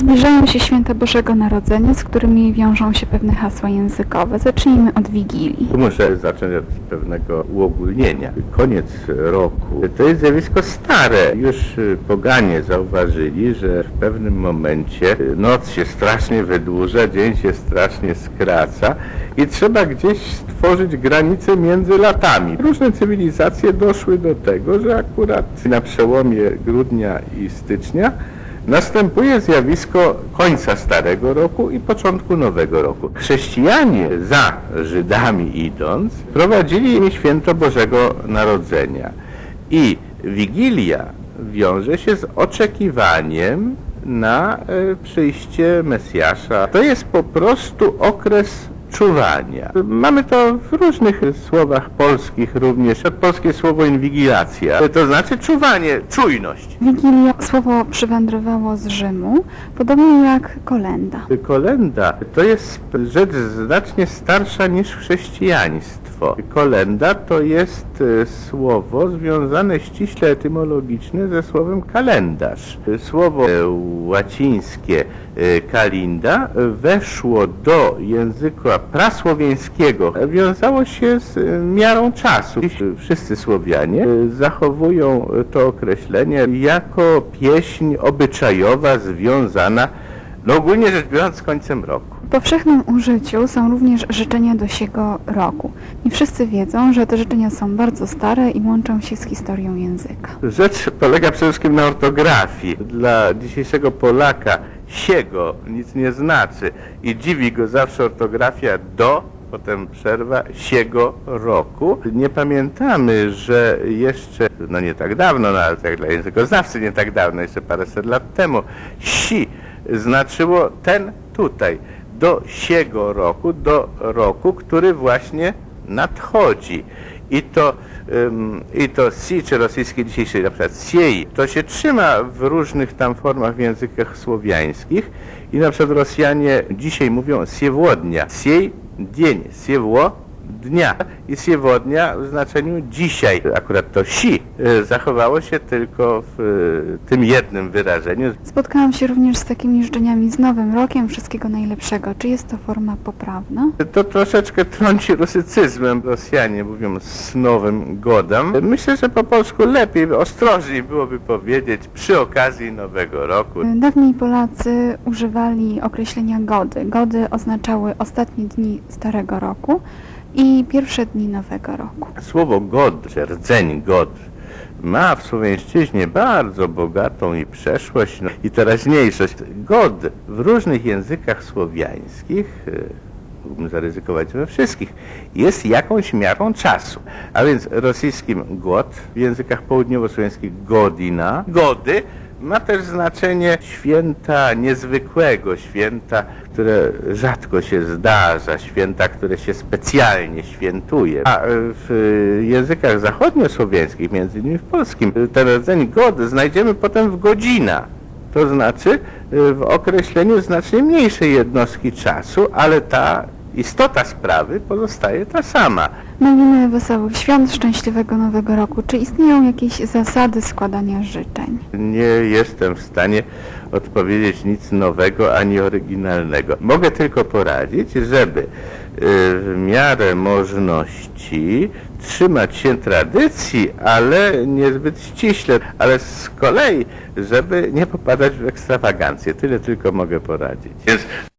Zbliżają się święta Bożego Narodzenia, z którymi wiążą się pewne hasła językowe. Zacznijmy od Wigilii. Tu muszę zacząć od pewnego uogólnienia. Koniec roku to jest zjawisko stare. Już y, poganie zauważyli, że w pewnym momencie y, noc się strasznie wydłuża, dzień się strasznie skraca i trzeba gdzieś stworzyć granice między latami. Różne cywilizacje doszły do tego, że akurat na przełomie grudnia i stycznia Następuje zjawisko końca Starego Roku i początku Nowego Roku. Chrześcijanie za Żydami idąc prowadzili święto Bożego Narodzenia i Wigilia wiąże się z oczekiwaniem na e, przyjście Mesjasza. To jest po prostu okres czuwania. Mamy to w różnych słowach polskich również. Polskie słowo inwigilacja, to znaczy czuwanie, czujność. Wigilia słowo przywędrowało z Rzymu, podobnie jak kolenda. Kolenda to jest rzecz znacznie starsza niż chrześcijaństwo. Kolenda to jest e, słowo związane ściśle etymologicznie ze słowem kalendarz. Słowo e, łacińskie e, kalinda weszło do języka prasłowiańskiego. Wiązało się z e, miarą czasu. Dziś wszyscy Słowianie e, zachowują to określenie jako pieśń obyczajowa związana no ogólnie rzecz biorąc z końcem roku. W powszechnym użyciu są również życzenia do siego roku. Nie wszyscy wiedzą, że te życzenia są bardzo stare i łączą się z historią języka. Rzecz polega przede wszystkim na ortografii. Dla dzisiejszego Polaka siego nic nie znaczy i dziwi go zawsze ortografia do, potem przerwa, siego roku. Nie pamiętamy, że jeszcze, no nie tak dawno, no ale tak dla językoznawcy nie tak dawno, jeszcze paręset lat temu, si znaczyło ten tutaj, do siego roku, do roku, który właśnie nadchodzi. I to, i to si, czy rosyjskie dzisiejsze, na przykład siei, to się trzyma w różnych tam formach w językach słowiańskich i na przykład Rosjanie dzisiaj mówią siewodnia, siej, dzień, siewło, dnia i siewodnia w znaczeniu dzisiaj. Akurat to si y, zachowało się tylko w y, tym jednym wyrażeniu. Spotkałam się również z takimi życzeniami z Nowym Rokiem. Wszystkiego najlepszego. Czy jest to forma poprawna? To troszeczkę trąci rusycyzmem. Rosjanie mówią z nowym godem. Myślę, że po polsku lepiej, ostrożniej byłoby powiedzieć przy okazji Nowego Roku. Dawniej Polacy używali określenia gody. Gody oznaczały ostatnie dni Starego Roku i pierwsze dni Nowego Roku. Słowo god, czy rdzeń god, ma w słowiańszczyźnie bardzo bogatą i przeszłość no, i teraźniejszość. God w różnych językach słowiańskich, y, mógłbym zaryzykować we wszystkich, jest jakąś miarą czasu. A więc rosyjskim god, w językach południowo-słowiańskich godina, gody, ma też znaczenie święta niezwykłego, święta, które rzadko się zdarza, święta, które się specjalnie świętuje. A w językach zachodniosłowiańskich, między innymi w polskim, ten rdzeń gody znajdziemy potem w godzina. To znaczy w określeniu znacznie mniejszej jednostki czasu, ale ta istota sprawy pozostaje ta sama. Mówimy wesołych świąt, szczęśliwego Nowego Roku. Czy istnieją jakieś zasady składania życzeń? Nie jestem w stanie odpowiedzieć nic nowego ani oryginalnego. Mogę tylko poradzić, żeby y, w miarę możliwości trzymać się tradycji, ale niezbyt ściśle, ale z kolei, żeby nie popadać w ekstrawagancję. Tyle tylko mogę poradzić. Więc